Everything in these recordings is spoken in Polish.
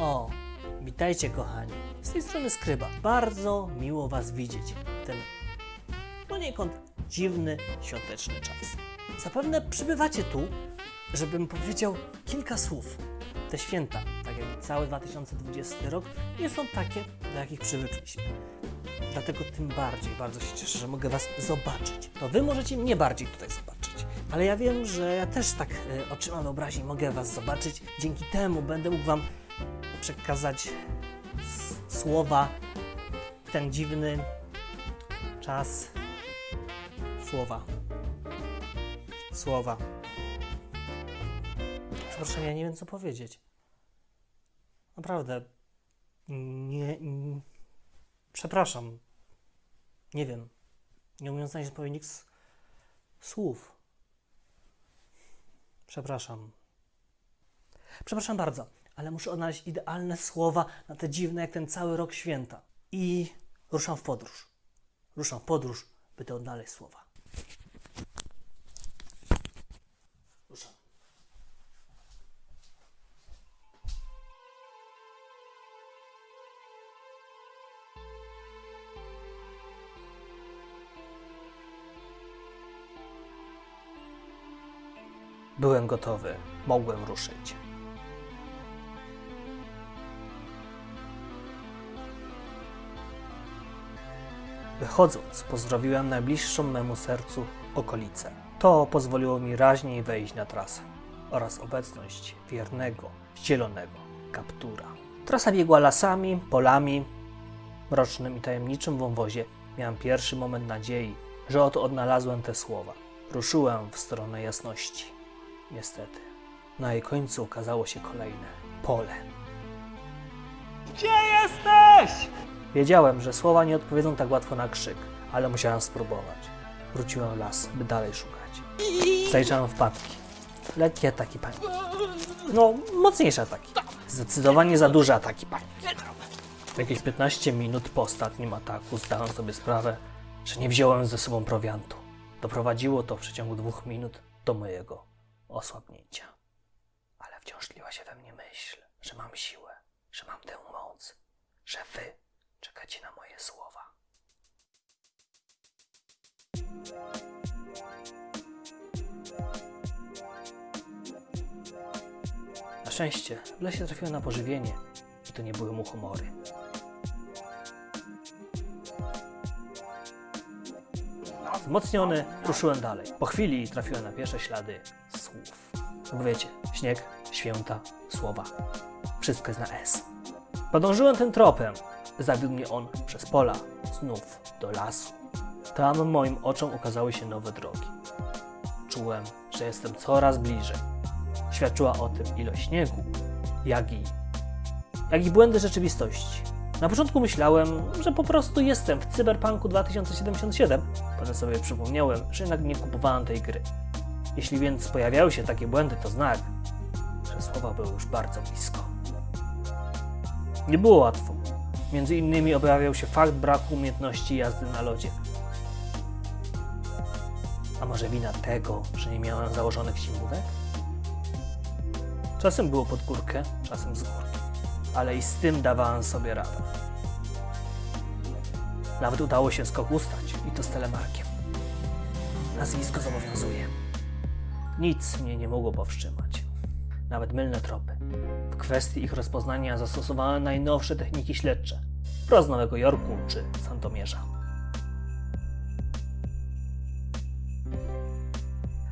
O, witajcie kochani. Z tej strony Skryba. Bardzo miło Was widzieć w ten poniekąd dziwny, świąteczny czas. Zapewne przybywacie tu, żebym powiedział kilka słów. Te święta, tak jak cały 2020 rok, nie są takie, do jakich przywykliśmy. Dlatego tym bardziej bardzo się cieszę, że mogę Was zobaczyć. To Wy możecie mnie bardziej tutaj zobaczyć. Ale ja wiem, że ja też tak e, oczyma wyobraźni mogę Was zobaczyć. Dzięki temu będę mógł Wam przekazać słowa ten dziwny czas. Słowa. Słowa. Przepraszam, ja nie wiem co powiedzieć. Naprawdę. Nie. nie przepraszam. Nie wiem. Nie umiem znaleźć odpowiednich s- słów. Przepraszam. Przepraszam bardzo, ale muszę odnaleźć idealne słowa na te dziwne, jak ten cały rok święta. I ruszam w podróż. Ruszam w podróż, by to odnaleźć słowa. Ruszam. Byłem gotowy, mogłem ruszyć. Wychodząc, pozdrowiłem najbliższą memu sercu okolicę. To pozwoliło mi raźniej wejść na trasę oraz obecność wiernego, zielonego kaptura. Trasa biegła lasami, polami, mrocznym i tajemniczym wąwozie. Miałem pierwszy moment nadziei, że oto odnalazłem te słowa. Ruszyłem w stronę jasności. Niestety, na jej końcu okazało się kolejne pole. Gdzie jesteś? Wiedziałem, że słowa nie odpowiedzą tak łatwo na krzyk, ale musiałem spróbować. Wróciłem w las, by dalej szukać. Zajrzałem wpadki. Lekkie ataki paniki. No, mocniejsze ataki. Zdecydowanie za duże ataki paniki. Jakieś 15 minut po ostatnim ataku zdałem sobie sprawę, że nie wziąłem ze sobą prowiantu. Doprowadziło to w przeciągu dwóch minut do mojego osłabnięcia. Ale wciąż tliła się we mnie myśl, że mam siłę, że mam tę moc, że wy szczęście w lesie trafiłem na pożywienie i to nie były muchomory. Wzmocniony ruszyłem dalej. Po chwili trafiłem na pierwsze ślady słów. No bo wiecie, śnieg, święta, słowa. Wszystko jest na S. Podążyłem tym tropem. Zawiódł mnie on przez pola, znów do lasu. Tam moim oczom ukazały się nowe drogi. Czułem, że jestem coraz bliżej. Świadczyła o tym ilość śniegu, jak i, jak i błędy rzeczywistości. Na początku myślałem, że po prostu jestem w Cyberpunku 2077, potem sobie przypomniałem, że jednak nie kupowałem tej gry. Jeśli więc pojawiały się takie błędy, to znak, że słowa były już bardzo blisko. Nie było łatwo. Między innymi objawiał się fakt braku umiejętności jazdy na lodzie. A może wina tego, że nie miałem założonych zimówek? Czasem było pod górkę, czasem z górki, ale i z tym dawałem sobie radę. Nawet udało się skok ustać i to z telemarkiem. Nazwisko zobowiązuje. Nic mnie nie mogło powstrzymać. Nawet mylne tropy. W kwestii ich rozpoznania zastosowałem najnowsze techniki śledcze. Wprost z Nowego Jorku czy Sandomierza.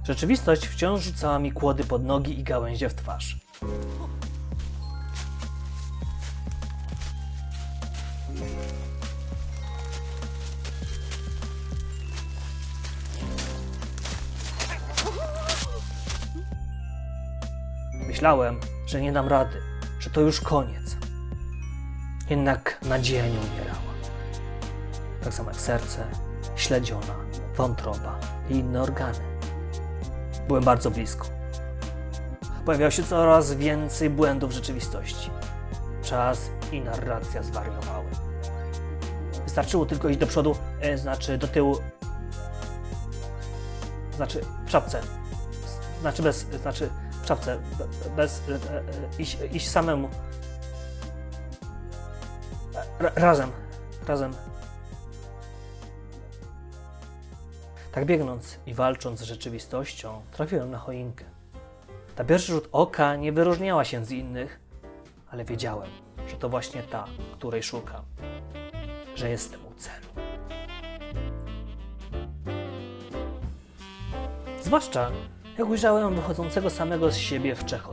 Rzeczywistość wciąż rzucała mi kłody pod nogi i gałęzie w twarz. Myślałem, że nie dam rady, że to już koniec. Jednak nadzieja nie umierała. Tak samo jak serce, śledziona, wątroba i inne organy. Byłem bardzo blisko. Pojawiało się coraz więcej błędów w rzeczywistości. Czas i narracja zwariowały. Wystarczyło tylko iść do przodu, e, znaczy do tyłu. Znaczy w czapce. Znaczy bez, znaczy w czapce, be- bez, e, e, iść, iść samemu. Ra- razem, razem. Tak biegnąc i walcząc z rzeczywistością, trafiłem na choinkę. Na pierwszy rzut oka nie wyróżniała się z innych, ale wiedziałem, że to właśnie ta, której szukam, że jestem u celu. Zwłaszcza jak ujrzałem wychodzącego samego z siebie w trzech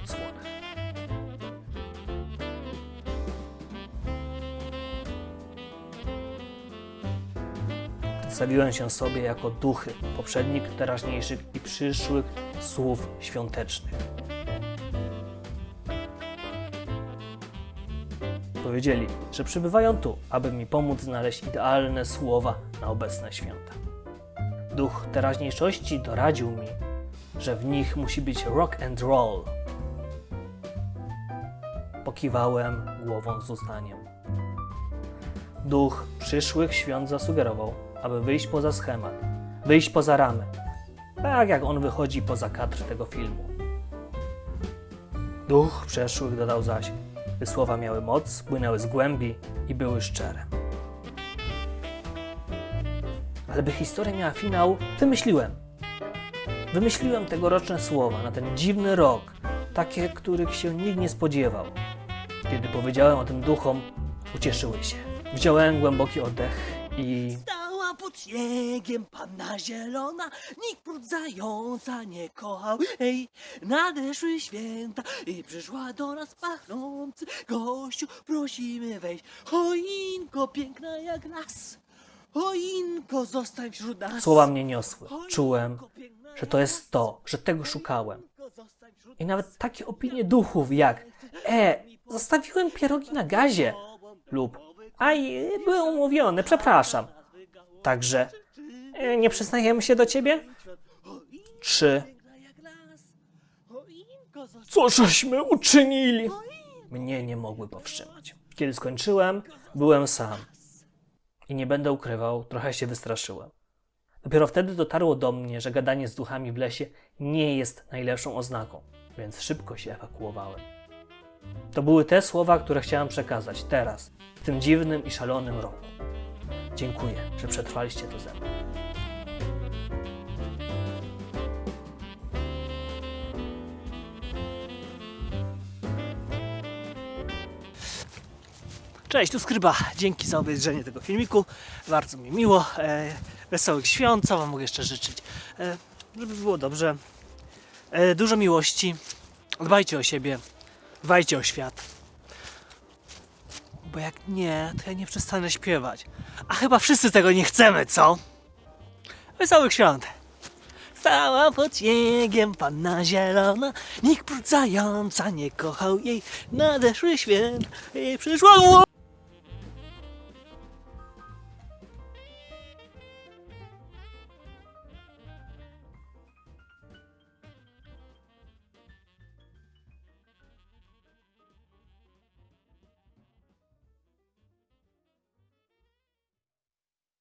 Przedstawiłem się sobie jako duchy poprzednich, teraźniejszych i przyszłych słów świątecznych. Powiedzieli, że przybywają tu, aby mi pomóc znaleźć idealne słowa na obecne święta. Duch teraźniejszości doradził mi, że w nich musi być rock and roll. Pokiwałem głową z uznaniem. Duch przyszłych świąt zasugerował, aby wyjść poza schemat, wyjść poza ramę, tak jak on wychodzi poza kadr tego filmu. Duch przeszłych dodał zaś, by słowa miały moc, płynęły z głębi i były szczere. Ale by historia miała finał, wymyśliłem. Wymyśliłem tegoroczne słowa na ten dziwny rok, takie, których się nikt nie spodziewał. Kiedy powiedziałem o tym duchom, ucieszyły się. Wziąłem głęboki oddech i pod śniegiem panna zielona, nikt prócz zająca nie kochał. Ej, nadeszły święta i przyszła do nas pachnący gościu. Prosimy wejść, choinko piękna jak las. Choinko, zostań wśród nas. słowa mnie niosły. Czułem, że to jest to, że tego szukałem. I nawet takie opinie duchów jak E, zostawiłem pierogi na gazie lub Aj, byłem umówiony, przepraszam. Także e, nie przyznajemy się do ciebie? Czy co żeśmy uczynili? Mnie nie mogły powstrzymać. Kiedy skończyłem, byłem sam. I nie będę ukrywał, trochę się wystraszyłem. Dopiero wtedy dotarło do mnie, że gadanie z duchami w lesie nie jest najlepszą oznaką, więc szybko się ewakuowałem. To były te słowa, które chciałem przekazać teraz, w tym dziwnym i szalonym roku. Dziękuję, że przetrwaliście to ze mną. Cześć, tu Skryba. Dzięki za obejrzenie tego filmiku. Bardzo mi miło. E, wesołych świąt. Co Wam mogę jeszcze życzyć? E, żeby było dobrze. E, dużo miłości. Dbajcie o siebie. Dbajcie o świat. Bo jak nie, to ja nie przestanę śpiewać. A chyba wszyscy tego nie chcemy, co? Wesołych świąt. Stała pod śniegiem panna zielona, nikt prócz zająca nie kochał jej. Nadeszły święta i przyszła